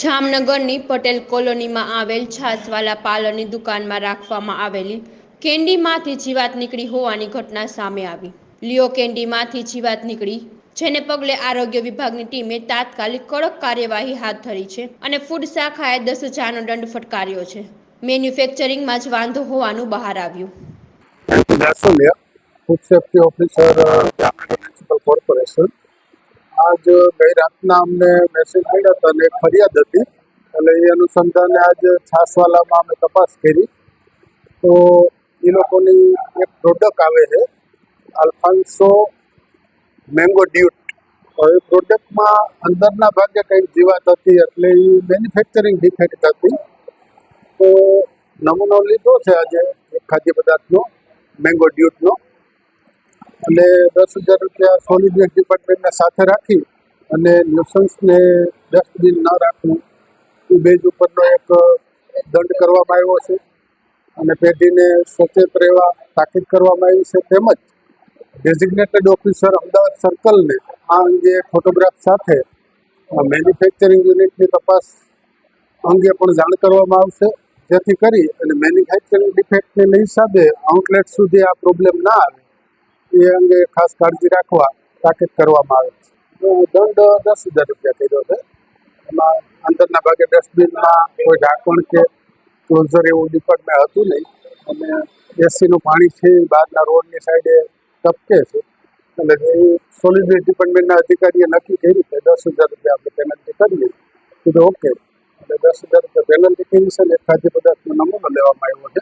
જામનગરની પટેલ કોલોનીમાં આવેલ છાસવાલા પાર્લરની દુકાનમાં રાખવામાં આવેલી કેન્ડીમાંથી જીવાત નીકળી હોવાની ઘટના સામે આવી. લિયો કેન્ડીમાંથી જીવાત નીકળી, જેને પગલે આરોગ્ય વિભાગની ટીમે તાત્કાલિક કડક કાર્યવાહી હાથ ધરી છે અને ફૂડ શાખાએ દસ હજારનો દંડ ફટકાર્યો છે. મેન્યુફેક્ચરિંગમાં જ વાંધો હોવાનું બહાર આવ્યું. ફૂડ સેફ્ટી ઓફિસર કોર્પોરેશન આજ ગઈ રાતના અમને મેસેજ મળ્યા હતા અને ફરિયાદ હતી. એટલે એ અનુસંધાને આજ છાસવાલામાં અમે તપાસ કરી. તો એ લોકોની એક પ્રોડક્ટ આવે છે આલ્ફાન્સો મેંગો ડ્યુટ એ પ્રોડક્ટમાં અંદરના ભાગે કંઈક જીવાત હતી, એટલે એ મેન્યુફેક્ચરિંગ ડિફેક્ટ હતી. તો નમૂનો લીધો છે આજે ખાદ્ય પદાર્થનો મેંગો ડ્યુટનો એટલે દસ હજાર રૂપિયા સોલિડ વેસ્ટ ડિપાર્ટમેન્ટને સાથે રાખી અને ન્યુસન્સને ડસ્ટબિન ન રાખવું, એ બેજ ઉપરનો એક દંડ કરવામાં આવ્યો છે. અને પેઢીને સચેત રહેવા, તાકીદ કરવામાં આવી છે. તેમજ ડેઝિગ્નેટેડ ઓફિસર અમદાવાદ સર્કલને આ અંગે ફોટોગ્રાફ સાથે મેન્યુફેક્ચરિંગ યુનિટની તપાસ અંગે પણ જાણ કરવામાં આવશે. જેથી કરી અને મેન્યુફેક્ચરિંગ ડિફેક્ટને હિસાબે આઉટલેટ સુધી આ પ્રોબ્લેમ ના આવે. એ અંગે ખાસ કાળજી રાખવા તાકીદ કરવામાં આવે છે. દંડ દસ હજાર રૂપિયા કર્યો છે. એમાં અંદરના ભાગે ડસ્ટબિનમાં કોઈ ઢાંકણ કે ક્લોઝર એવું ડિપાર્ટમેન્ટ હતું નહીં. અને એસીનું પાણી છે બહારના રોડની સાઈડે ટપકે છે. એટલે જે સોલિડ ડિપાર્ટમેન્ટના અધિકારીએ નક્કી કર્યું કે દસ હજાર રૂપિયા આપણે પેનલ્ટી કરીએ. કીધું ઓકે એટલે દસ હજાર રૂપિયા પેનલ્ટી કરી છે ને ખાદ્ય પદાર્થનો નમૂનો લેવામાં આવ્યો છે.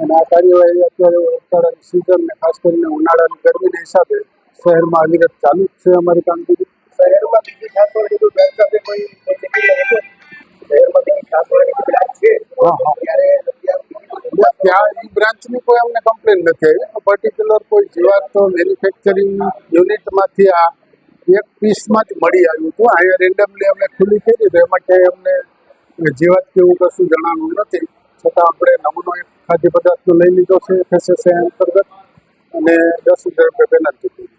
અને આ કાર્યવાહી અત્યારે ઉનાળાની સિઝન ને ખાસ કરીને ઉનાળાની ગરમીના હિસાબે શહેરમાં અવિરત ચાલુ જ છે અમારી કામગીરી. શહેરમાં બીજી ખાસ કોઈ બેંક સાથે કોઈ શહેરમાં બીજી બ્રાન્ચ છે? હા હા. ત્યાં એ બ્રાન્ચની કોઈ અમને કમ્પ્લેન નથી આવી. પર્ટિક્યુલર કોઈ જીવાત તો મેન્યુફેક્ચરિંગ યુનિટમાંથી આ એક પીસમાં જ મળી આવ્યું હતું. અહીંયા રેન્ડમલી અમે ખુલ્લી કરી તો એ માટે અમને જીવાત કેવું કશું જણાવ્યું નથી. છતાં આપણે નમૂનો એક ખાદ્ય પદાર્થનો લઈ લીધો છે એફએસએસઆઈ અંતર્ગત, અને દસ હજાર રૂપિયા પેનલ્ટી